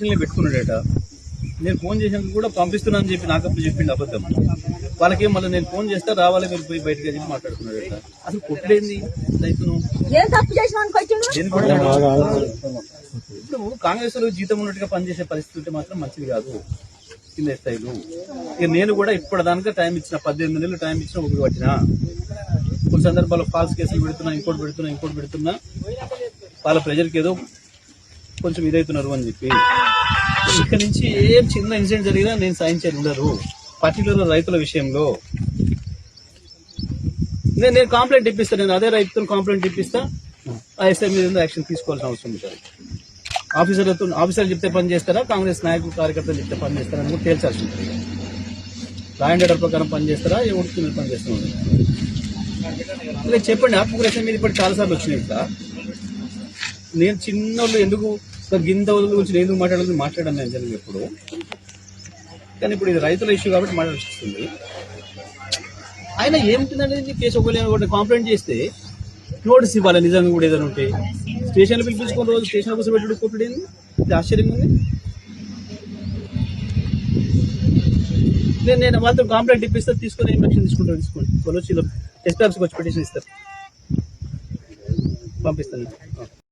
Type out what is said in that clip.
పిటిషన్లో పెట్టుకున్నాడట నేను ఫోన్ చేసినందుకు కూడా పంపిస్తున్నాను అని చెప్పి నాకు అప్పుడు చెప్పిండు అబద్ధం. వాళ్ళకేం మళ్ళీ నేను ఫోన్ చేస్తే రావాలి మీరు పోయి బయటకు అని చెప్పి మాట్లాడుకున్నాడట అసలు కొట్టలేంది రైతును? ఇప్పుడు కాంగ్రెస్లో జీతం ఉన్నట్టుగా పనిచేసే పరిస్థితి ఉంటే మాత్రం మంచిది కాదు. కింద స్థాయిలో. ఇక నేను కూడా ఇప్పటిదానికా టైం ఇచ్చిన పద్దెనిమిది నెలలు టైం ఇచ్చిన ఒకటి పట్టిన కొన్ని సందర్భాల్లో ఫాల్స్ కేసులు పెడుతున్నా ఇంకోటి పెడుతున్నా ఇంకోటి పెడుతున్నా. వాళ్ళ ప్రజలకు ఏదో కొంచెం ఇదవుతున్నారు అని చెప్పి. ఇక్కడ నుంచి ఏం చిన్న ఇన్సిడెంట్ జరిగినా నేను సాధించేది ఉండరు పర్టికులర్ రైతుల విషయంలో. నేను నేను కంప్లైంట్ ఇప్పిస్తాను నేను అదే రైతుతో కంప్లైంట్ ఇప్పిస్తా. ఆ ఎస్ఐ మీద యాక్షన్ తీసుకోవాల్సిన అవసరం ఉంటుంది ఆఫీసర్లతో ఆఫీసర్ చెప్తే పని చేస్తారా? కాంగ్రెస్ నాయకులు కార్యకర్తలు చెప్తే పని చేస్తారా అని కూడా తేల్చాల్సి ఉంటుంది లా అండ్ ఆర్డర్ ప్రకారం పని చేస్తారా? ఎవరికి మీరు పని చేస్తున్నారు చెప్పండి ఆత్మకురేషన్ మీద ఇప్పుడు చాలాసార్లు వచ్చినాయి ఇక్కడ. నేను చిన్నోళ్ళు ఎందుకు సో గింత వదుల గురించి నేను మాట్లాడాలని మాట్లాడాను నేను జరిగింది ఎప్పుడు. కానీ ఇప్పుడు ఇది రైతుల ఇష్యూ కాబట్టి మాట్లాడుతుంది ఆయన ఏముంటుందండి కేసు ఒకవేళ కాంప్లైంట్ చేస్తే నోటీస్ ఇవ్వాలి నిజంగా కూడా ఏదైనా ఉంటే. స్టేషన్లో పిలిపించుకున్న రోజు స్టేషన్ కోసం పెట్టుడు కొట్టుడు. ఇది ఆశ్చర్యంగా ఉంది. నేను నేను మాత్రం కంప్లైంట్ ఇప్పిస్తే తీసుకొని ఇన్ఫెక్షన్ తీసుకుంటాను తీసుకోండి. వాళ్ళు వచ్చి టెస్ట్ ఆఫీస్కి వచ్చి పిటిషన్ ఇస్తారు. పంపిస్తాను.